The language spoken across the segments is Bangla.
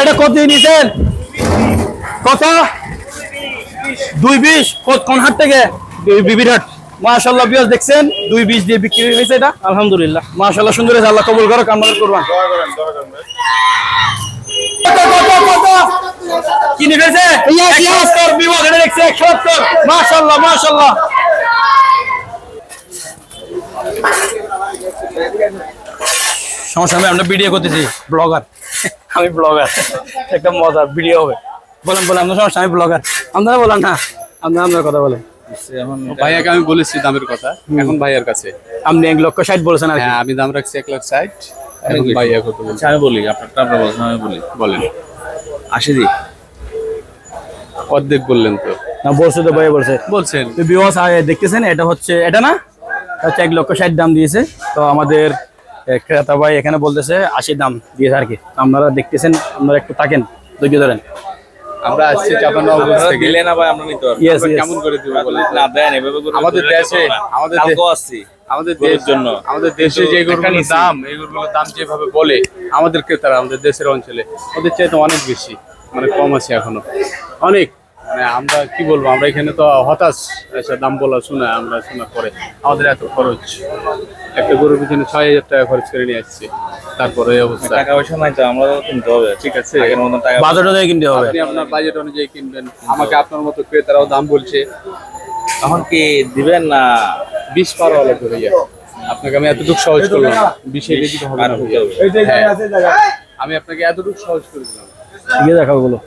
এটা কত দিয়ে নিছেন কত? দুই বিশ। কোন হাট থেকে? বিবির হাট মাশাল্লাহ বিয়াস দেখছেন দুই বিশ দিয়ে বিক্রি হয়েছে এটা? আলহামদুলিল্লাহ। মাশাল্লাহ সুন্দর হয়েছে। আল্লাহ কবুল করো কামনা করবান? কি নিবেছে এটা দেখছে মাশাল্লাহ মাশাল্লাহ সমস্যা আমরা ভিডিও করতেছি ব্লগার। আমি ব্লগার একটা মজার ভিডিও হবে। বলেন বলেন আপনার সমস্যা আমি ব্লগার আপনারা বলেন না আপনারা আপনার কথা বলেন। ভাইয়াকে আমি বলেছি দামের কথা। এখন ভাইয়ার কাছে। আপনি এক লক্ষ ষাট বলেছেন হ্যাঁ আমি দাম রাখছি এক লাখ ষাট। ভাইয়া কত বলছে? আচ্ছা আমি বলি আপনারটা আপনার বলছেন আমি বলি। বলেন। আশি অর্ধেক বললেন তো। না বলছে তো ভাই বলছে। বলছেন। দেখতেছেন এটা হচ্ছে এটা না? হচ্ছে এক লক্ষ ষাট দাম দিয়েছে। তো আমাদের ক্রেতা ভাই এখানে বলতেছে আশি দাম দিয়েছে আর কি। আপনারা দেখতেছেন আপনারা একটু থাকেন ধৈর্য ধরেন। আমরা আসছি চাপানবাবগঞ্জ থেকে। দিলে না ভাই আমরা নিতে পারব। Yes, আমরা yes. কেমন করে দিব বলেন? না দেন এভাবে করে আমাদের ধরে দেশে, রাখতে পারব না। আমাদের কালকেও আসছি। আমাদের গরুর জন্য। আমাদের দেশে যে গরুগুলোর দাম এই গরুগুলোর দাম যেভাবে বলে আমাদের ক্রেতারা আমাদের দেশের অঞ্চলে ওদের চাইতে অনেক বেশি মানে কম আছে এখনও। অনেক। মানে আমরা কি বলব আমরা এখানে তো হতাশ দাম বলা শোনা আমরা শোনা পরে আমাদের এত খরচ। একটা গরুর পিছনে ছয় হাজার টাকা খরচ করে নিয়ে আসছে। তারপরে এই অবস্থা। টাকা পয়সা নাই তো আমরা কিনতে হবে। ঠিক আছে। আগের মতন টাকা বাজার অনুযায়ী কিনতে হবে। আপনি আপনার বাজেট অনুযায়ী কিনবেন। আমাকে আপনার মতো ক্রেতারাও দাম বলছে। তখন কি দিবেন না? বিশ পার হলো করে যায় আপনাকে আমি এতটুকু সহজ করলাম। বিশে বেশি তো হবে না। হ্যাঁ। আমি আপনাকে এতটুকু সহজ করে দিলাম। আছে দেখাবো বলো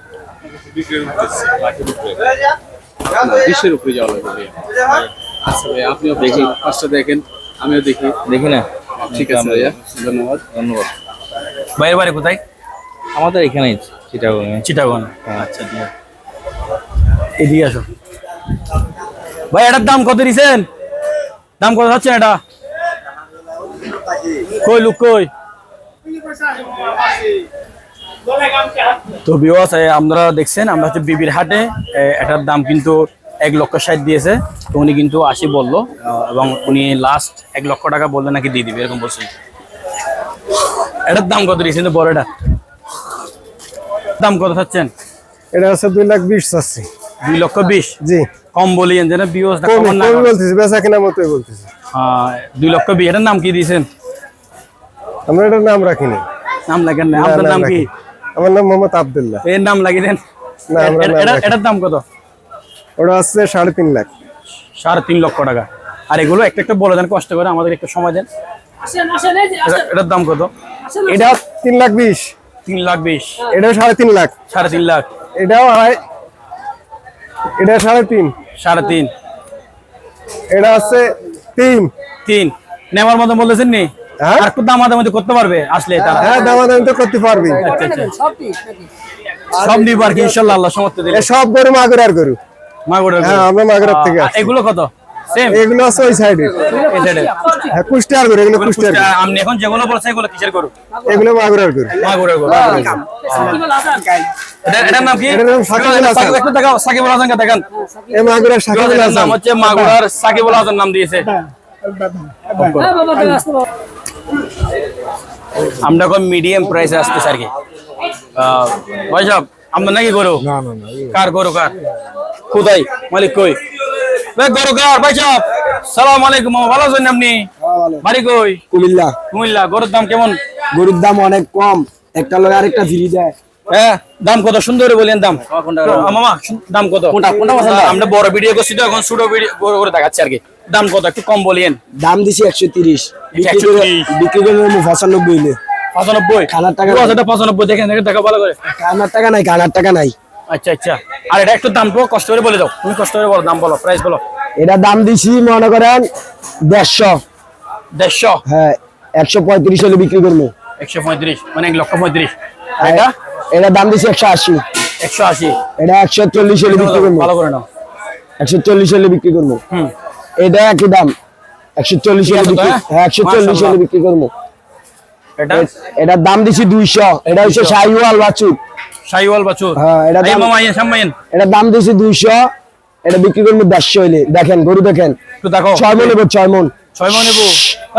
বিশের উপরে যাওয়া লাগবে। আচ্ছা ভাই আপনিও দেখি। পাঁচটা দেখেন। আমিও দেখি। দেখি না? ঠিক আছে ভাইয়া। ধন্যবাদ। ধন্যবাদ। বাইরের বাড়ি কোথায়? আমাদের এখানেই চিটাগং। চিটাগন আচ্ছা ঠিক এদিকে আসো। ভাই এটার দাম কত দিছেন? দাম কত হচ্ছে এটা? কই লুক কই? তো বিওয়াস আমরা দেখছেন আমরা হচ্ছে বিবির হাটে এটার দাম কিন্তু এক লক্ষ ষাট দিয়েছে তো উনি কিন্তু আশি বলল এবং উনি লাস্ট এক লক্ষ টাকা বললে নাকি দিয়ে দিবে এরকম বলছেন এটার দাম কত দিয়েছেন বড় এটা। দাম কত চাচ্ছেন? এটা হচ্ছে দুই লাখ বিশ চাচ্ছি। দুই লক্ষ বিশ? জি। কম বলিয়েন যেন বিওস বলতেছি বেচা কেনার মতোই বলতেছি। দুই লক্ষ বিশ। এটার নাম কি দিয়েছেন? আমরা এটার নাম রাখিনি। নাম লাগেন না আপনার নাম কি। আমার নাম মোহাম্মদ আবদুল্লাহ। এর নাম লাগিয়ে দেন। এটার দাম কত? ওটা হচ্ছে সাড়ে তিন লাখ। সাড়ে তিন লক্ষ টাকা। আর এগুলো একটা একটা বলে দেন কষ্ট করে আমাদের একটু সময় দেন। এটা- এটার দাম কত? এটা তিন লাখ বিশ। তিন লাখ বিশ। এটাও সাড়ে তিন লাখ। সাড়ে তিন লাখ। এটাও আড়াই এটা সাড়ে তিন। সাড়ে তিন। এটা হচ্ছে তিন। তিন। নেওয়ার মতো বলেছেন নি? হ্যাঁ? আর একটু দাম আদামতি করতে পারবে আসলে তারা। হ্যাঁ দামাদামি তো করতে পারবি। আচ্ছা, আচ্ছা। সব নিব আর কি ইনশাল্লাহ আল্লাহ সমর্থ দিলে। সব গরু মাগুর আর গরু। মাগুরের হ্যাঁ আমরা থেকে এগুলো কত? সেম এগুলো আছে ওই সাইডে এই সাইডে হ্যাঁ কুষ্টিয়ার গরু এগুলো কুষ্টিয়ার গরু। আপনি এখন যেগুলো বলছেন এগুলো কিসের করু এগুলো মাগুরার গরু। মাগুরের গরু এটার নাম কি? এটার নাম সাকিবুল হাসান। সাকিব- একটু দেখাও, সাকিবুল হাসানকে দেখান। এই মাগুরার শাকিবুল হাসান নাম হচ্ছে মাগুরার সাকিবুল হাসান নাম দিয়েছে। আমরা এখন মিডিয়াম প্রাইসে আসতেছি আর কি। আহ, ভাই সাহেব আপনার নাকি গরু। কার গরু কার? কোথায় মালিক কই? ভাই গরু ভাই সাহেব সালাম আলাইকুম ভালো আছেন আপনি? বাড়ি কই? কুমিল্লা। কুমিল্লা গরুর দাম কেমন? গরুর দাম অনেক কম। একটা লোক আরেকটা ফিরি দেয় হ্যাঁ দাম কত? সুন্দর বলেন দাম। মামা দাম কত? কোনটা কোনটা আমরা বড় ভিডিও করছি তো এখন ছোট ভিডিও করে দেখাচ্ছি আর কি। দাম কত? একটু কম বলিয়েন দাম দিছি একশো তিরিশ। বিক্রি 130 বিক্রি করে দেবো পঁচানব্বই হইলে পঁচানব্বই? খানার টাকা পঁচানব্বই দেখেন দেখেন দেখা ভালো করে। খানার টাকা নাই খানার টাকা নাই। আচ্ছা আচ্ছা। আর এটা একটু দাম কষ্ট করে বলে দাও। তুমি কষ্ট করে বলো দাম বলো প্রাইস বলো। এটা দাম দিছি মনে করেন দেড়শো। দেড়শো? হ্যাঁ একশো পঁয়ত্রিশ হলে বিক্রি করব। একশো পঁয়ত্রিশ মানে এক লক্ষ পঁয়ত্রিশ। এটা এটা দাম দিছি একশো আশি। একশো আশি। এটা একশো চল্লিশ হলে বিক্রি করব। ভালো করে নাও। একশো চল্লিশ হলে বিক্রি করব। এটা একই দাম। একশো চল্লিশ হলে বিক্রি হ্যাঁ? হ্যাঁ একশো চল্লিশ হলে বিক্রি করব। এটা? এটার দাম দিছি দুইশো। এটা হচ্ছে শাহিওয়াল বাছুর। শাহিওয়াল বাছুর। হ্যাঁ, এটা দাম- মামা ইয়ে সাম্মাইন দাম দিছি দুইশো। এটা বিক্রি করব দেড়শো হইলে। দেখেন গরু দেখেন। একটু দেখো। ছয় মন নেব ছয় মন। ছয় মনে নেব?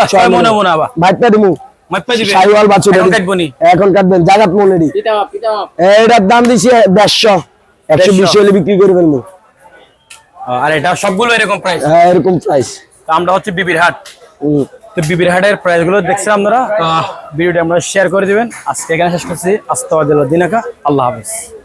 ছয় ছয় মণ মনে। নেব না আবার বাইরটা দিমু। মাপ্পা দিবে? সাইওয়াল বাছুর এখন কাটবো নি? এখন কাটবেন। জাগাত মনেরই এটার দাম দিছি দেড়শো। একশো বিশ হলে বিক্রি করে ফেলব। আর এটা সবগুলো এরকম প্রাইস হ্যাঁ এরকম প্রাইস তো আমরা হচ্ছে বিবির হাট। তো বিবির হাটের প্রাইসগুলো দেখছেন আপনারা? ভিডিওটি আমরা শেয়ার করে দিবেন। আজকে এখানে শেষ করছি। আস্তাবাদ দিনাকা। আল্লাহ হাফিজ।